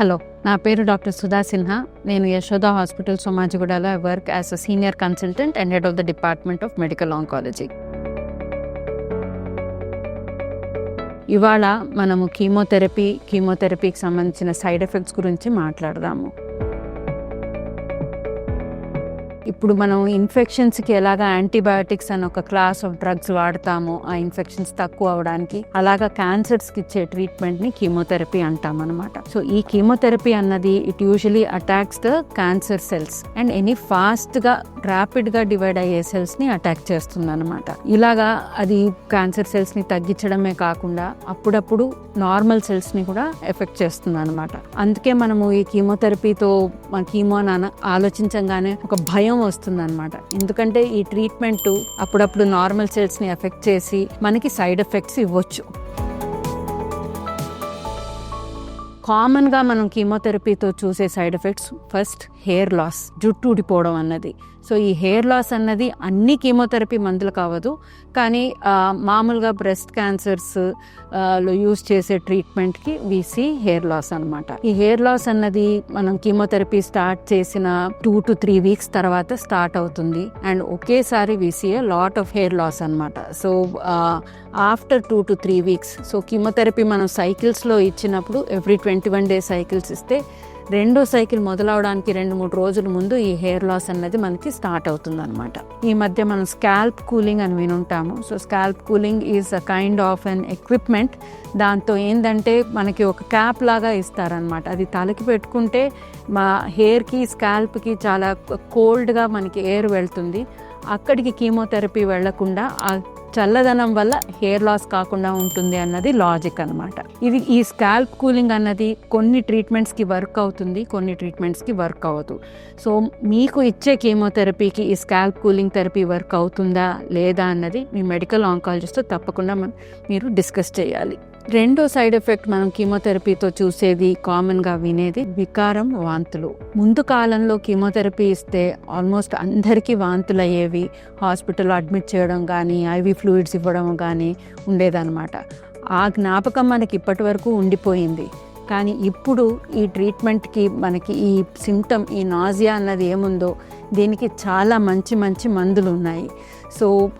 Hello నా పేరు doctor Sudha Sinha. నేను Yashoda hospital సోమాజిగూడలో I work as a senior consultant and head of the department of medical oncology. ఇవాళ మనము chemotherapy కీమోథెరపీకి సంబంధించిన సైడ్ ఎఫెక్ట్స్ గురించి మాట్లాడదాము. ఇప్పుడు మనం ఇన్ఫెక్షన్స్కి ఎలాగ యాంటీబయాటిక్స్ అని ఒక క్లాస్ ఆఫ్ డ్రగ్స్ వాడతాము ఆ ఇన్ఫెక్షన్స్ తక్కువ అవడానికి అలాగా క్యాన్సర్స్కి ఇచ్చే ట్రీట్మెంట్ని కీమోథెరపీ అంటాం అనమాట సో ఈ కీమోథెరపీ అన్నది it usually attacks the cancer cells and any ఫాస్ట్గా ర్యాపిడ్గా డివైడ్ అయ్యే సెల్స్ని అటాక్ చేస్తుంది అనమాట ఇలాగా అది క్యాన్సర్ సెల్స్ని తగ్గించడమే కాకుండా అప్పుడప్పుడు నార్మల్ సెల్స్ని కూడా ఎఫెక్ట్ చేస్తుంది అనమాట అందుకే మనము ఈ కీమోథెరపీతో మన కీమో అని ఆలోచించంగానే ఆలోచించగానే ఒక భయం వస్తుంది అనమాట ఎందుకంటే ఈ ట్రీట్మెంట్ అప్పుడప్పుడు నార్మల్ సెల్స్ని ఎఫెక్ట్ చేసి మనకి సైడ్ ఎఫెక్ట్స్ ఇవ్వచ్చు. కామన్గా మనం కీమోథెరపీతో చూసే side effects first hair loss జుట్టు ఊడిపోవడం అన్నది. సో ఈ హెయిర్ లాస్ అన్నది అన్ని కీమోథెరపీ మందులు కావదు. కానీ మామూలుగా బ్రెస్ట్ క్యాన్సర్స్లో యూస్ చేసే ట్రీట్మెంట్కి వీసీ హెయిర్ లాస్ అనమాట ఈ హెయిర్ లాస్ అన్నది మనం కీమోథెరపీ స్టార్ట్ చేసిన టూ టు త్రీ వీక్స్ తర్వాత స్టార్ట్ అవుతుంది. అండ్ ఒకేసారి we see lot of hair loss అనమాట so after two to three weeks. So chemotherapy మనం సైకిల్స్లో ఇచ్చినప్పుడు every twenty one day cycles ఇస్తే రెండో సైకిల్ మొదలవడానికి రెండు మూడు రోజుల ముందు ఈ హెయిర్ లాస్ అన్నది మనకి స్టార్ట్ అవుతుంది అనమాట ఈ మధ్య మనం స్కాల్ప్ కూలింగ్ అని వినుంటాము. So scalp cooling is a kind of an equipment. దాంతో ఏంటంటే మనకి ఒక క్యాప్ లాగా ఇస్తారనమాట అది తలకి పెట్టుకుంటే మా హెయిర్కి స్కాల్ప్కి చాలా కోల్డ్గా మనకి ఎయిర్ వెళ్తుంది. అక్కడికి కీమోథెరపీ వెళ్ళకుండా ఆ చల్లదనం వల్ల హెయిర్ లాస్ కాకుండా ఉంటుంది అన్నది లాజిక్ అన్నమాట. ఇది ఈ స్కాల్ప్ కూలింగ్ అన్నది కొన్ని ట్రీట్మెంట్స్కి వర్క్ అవుతుంది కొన్ని ట్రీట్మెంట్స్కి వర్క్ అవ్వదు. సో మీకు ఇచ్చే కీమోథెరపీకి ఈ స్కాల్ప్ కూలింగ్ థెరపీ వర్క్ అవుతుందా లేదా అన్నది మీ మెడికల్ ఆంకాలజిస్ట్తో తప్పకుండా మీరు డిస్కస్ చేయాలి. రెండో సైడ్ ఎఫెక్ట్ మనం కీమోథెరపీతో చూసేది కామన్గా వినేది వికారం వాంతులు. ముందు కాలంలో కీమోథెరపీ ఇస్తే ఆల్మోస్ట్ అందరికీ వాంతులు అయ్యేవి హాస్పిటల్లో అడ్మిట్ చేయడం కానీ ఐవి ఫ్లూయిడ్స్ ఇవ్వడం కానీ ఉండేదన్నమాట. ఆ జ్ఞాపకం మనకి ఇప్పటి వరకు ఉండిపోయింది. కానీ ఇప్పుడు ఈ ట్రీట్మెంట్కి మనకి ఈ సిమ్టమ్ ఈ నాజియా అన్నది ఏముందో దీనికి చాలా మంచి మంచి మందులు ఉన్నాయి సో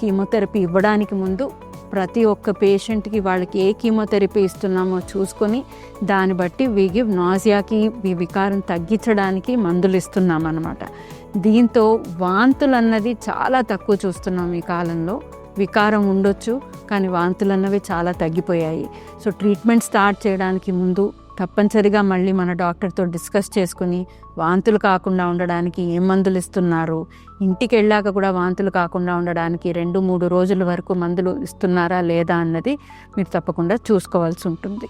కీమోథెరపీ ఇవ్వడానికి ముందు ప్రతి ఒక్క పేషెంట్కి వాళ్ళకి ఏ కీమోథెరపీ ఇస్తున్నామో చూసుకొని దాన్ని బట్టి వీ గివ్ నాజియాకి ఈ వికారం తగ్గించడానికి మందులు ఇస్తున్నాం అనమాట దీంతో వాంతులు అన్నది చాలా తక్కువ చూస్తున్నాం ఈ కాలంలో. వికారం ఉండొచ్చు కానీ వాంతులు అన్నవి చాలా తగ్గిపోయాయి. సో ట్రీట్మెంట్ స్టార్ట్ చేయడానికి ముందు తప్పనిసరిగా మళ్ళీ మన డాక్టర్తో డిస్కస్ చేసుకుని వాంతులు కాకుండా ఉండడానికి ఏం మందులు ఇస్తున్నారు? ఇంటికి వెళ్ళాక కూడా వాంతులు కాకుండా ఉండడానికి రెండు మూడు రోజుల వరకు మందులు ఇస్తున్నారా లేదా అన్నది మీరు తప్పకుండా చూసుకోవాల్సి ఉంటుంది.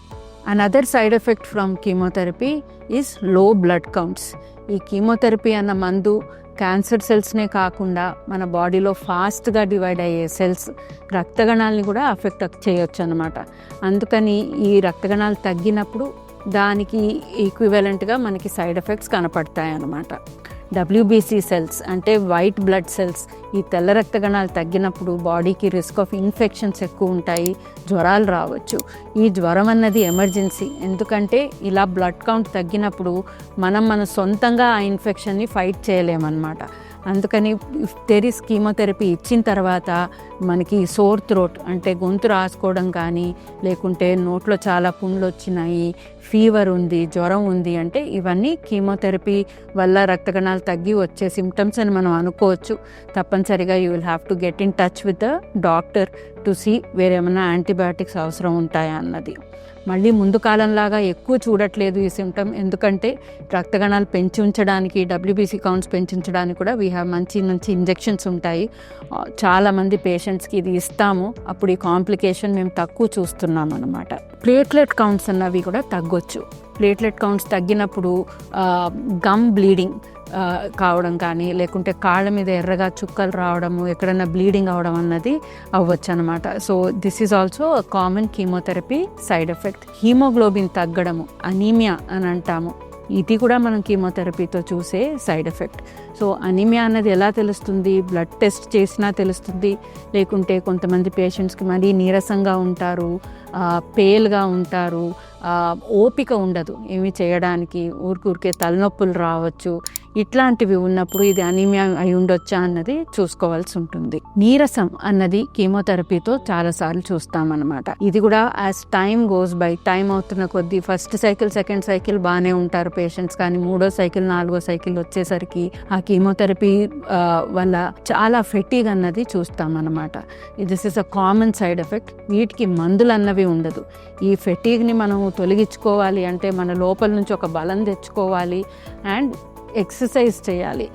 Another side effect from chemotherapy ఈజ్లో blood counts ఈ కీమోథెరపీ అన్న మందు క్యాన్సర్ సెల్స్నే కాకుండా మన బాడీలో ఫాస్ట్గా డివైడ్ అయ్యే సెల్స్ రక్తగణాలని కూడా అఫెక్ట్ చేయొచ్చు అనమాట అందుకని ఈ రక్తగణాలు తగ్గినప్పుడు దానికి ఈక్వివలెంట్గా మనకి సైడ్ ఎఫెక్ట్స్ కనపడతాయి అన్నమాట డబ్ల్యూబీసీ సెల్స్ అంటే వైట్ బ్లడ్ సెల్స్ ఈ తెల్ల రక్తగణాలు తగ్గినప్పుడు బాడీకి రిస్క్ ఆఫ్ ఇన్ఫెక్షన్స్ ఎక్కువ ఉంటాయి జ్వరాలు రావచ్చు. ఈ జ్వరం అన్నది ఎమర్జెన్సీ ఎందుకంటే ఇలా బ్లడ్ కౌంట్ తగ్గినప్పుడు మనం మన సొంతంగా ఆ ఇన్ఫెక్షన్ని ఫైట్ చేయలేమన్నమాట. అందుకని తెరిస్ కీమోథెరపీ ఇచ్చిన తర్వాత మనకి సోర్ థ్రోట్ అంటే గొంతు రాసుకోవడం కానీ లేకుంటే నోట్లో చాలా పుండ్లు వచ్చినాయి ఫీవర్ ఉంది జ్వరం ఉంది అంటే ఇవన్నీ కీమోథెరపీ వల్ల రక్తకణాలు తగ్గి వచ్చే సిమ్టమ్స్ అని మనం అనుకోవచ్చు. తప్పనిసరిగా you will have to get in touch with the doctor to see వేరేమైనా antibiotics అవసరం ఉంటాయా అన్నది. మళ్ళీ ముందు కాలంలాగా ఎక్కువ చూడట్లేదు ఈ సిమ్టమ్ ఎందుకంటే రక్తగణాలు పెంచి ఉంచడానికి డబ్ల్యూబీసీ కౌంట్స్ పెంచుంచడానికి కూడా వీ హ్యావ్ మంచి మంచి ఇంజెక్షన్స్ ఉంటాయి. చాలామంది పేషెంట్స్కి ఇది ఇస్తాము. అప్పుడు ఈ కాంప్లికేషన్ మేము తక్కువ చూస్తున్నాం అనమాట ప్లేట్లెట్ కౌంట్స్ అన్నవి కూడా తగ్గొచ్చు. ప్లేట్లెట్ కౌంట్స్ తగ్గినప్పుడు గమ్ బ్లీడింగ్ కావడం కానీ లేకుంటే కాళ్ళ మీద ఎర్రగా చుక్కలు రావడము ఎక్కడైనా బ్లీడింగ్ అవడం అన్నది అవ్వచ్చు అనమాట so this is also common chemotherapy side effect haemoglobin తగ్గడము anaemia అని అంటాము. ఇది కూడా మనం కీమోథెరపీతో చూసే సైడ్ ఎఫెక్ట్ సో అనీమియా అన్నది ఎలా తెలుస్తుంది? బ్లడ్ టెస్ట్ చేసినా తెలుస్తుంది. లేకుంటే కొంతమంది పేషెంట్స్కి మరీ నీరసంగా ఉంటారు. పేల్గా ఉంటారు. ఓపిక ఉండదు. ఏమి చేయడానికి ఊరికూరికే తలనొప్పులు రావచ్చు. ఇట్లాంటివి ఉన్నప్పుడు ఇది అనీమియా అయి ఉండొచ్చా అన్నది చూసుకోవాల్సి ఉంటుంది. నీరసం అన్నది కీమోథెరపీతో చాలాసార్లు చూస్తామన్నమాట. ఇది కూడా as time goes by time అవుతున్న కొద్దీ ఫస్ట్ సైకిల్ సెకండ్ సైకిల్ బాగానే ఉంటారు పేషెంట్స్ కానీ మూడో సైకిల్ నాలుగో సైకిల్ వచ్చేసరికి ఆ కీమోథెరపీ వల్ల చాలా ఫెటీగ్ అన్నది చూస్తామన్నమాట. This is a common side effect వీటికి మందులు అన్నవి ఉండదు. ఈ ఫెటీగ్ని మనం తొలగించుకోవాలి అంటే మన లోపల నుంచి ఒక బలం తెచ్చుకోవాలి. అండ్ ఎక్సర్సైజ్ చేయాలి.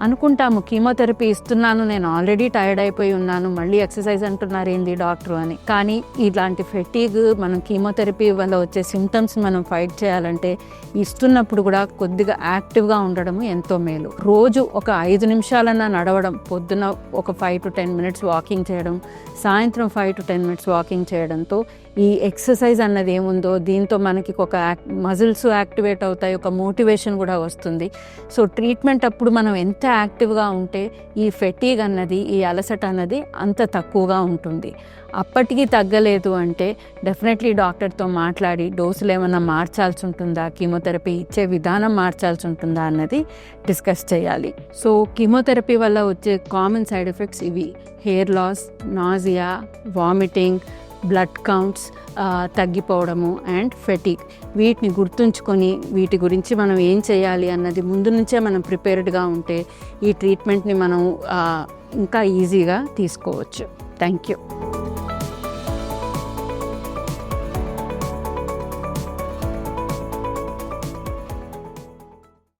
అనుకుంటాము కీమోథెరపీ ఇస్తున్నాను నేను ఆల్రెడీ టైర్డ్ అయిపోయి ఉన్నాను మళ్ళీ ఎక్సర్సైజ్ అంటున్నారు ఏంది డాక్టర్ అని. కానీ ఇలాంటి ఫెటీగ్ మనం కీమోథెరపీ వల్ల వచ్చే సిమ్టమ్స్ మనం ఫైట్ చేయాలంటే ఇస్తున్నప్పుడు కూడా కొద్దిగా యాక్టివ్గా ఉండడం ఎంతో మేలు. రోజు ఒక ఐదు నిమిషాలన్నా నడవడం పొద్దున ఒక five to ten minutes walking చేయడం సాయంత్రం five to ten minutes walking చేయడంతో ఈ ఎక్సర్సైజ్ అన్నది ఏముందో దీంతో మనకి ఒక మజిల్స్ యాక్టివేట్ అవుతాయి ఒక మోటివేషన్ కూడా వస్తుంది. సో ట్రీట్మెంట్ అప్పుడు మనం ఎంత యాక్టివ్గా ఉంటే ఈ ఫెటీగ్ అన్నది ఈ అలసట అన్నది అంత తక్కువగా ఉంటుంది. అప్పటికి తగ్గలేదు అంటే డెఫినెట్లీ డాక్టర్తో మాట్లాడి డోసులు ఏమైనా మార్చాల్సి ఉంటుందా కీమోథెరపీ ఇచ్చే విధానం మార్చాల్సి ఉంటుందా అన్నది డిస్కస్ చేయాలి. సో కీమోథెరపీ వల్ల వచ్చే కామన్ సైడ్ ఎఫెక్ట్స్ ఇవి. Hair loss nausea vomiting blood counts తగ్గిపోవడము and fatigue వీటిని గుర్తుంచుకొని వీటి గురించి మనం ఏం చేయాలి అన్నది ముందు నుంచే మనం ప్రిపేర్డ్గా ఉంటే ఈ ట్రీట్మెంట్ని మనం ఇంకా ఈజీగా తీసుకోవచ్చు. Thank you.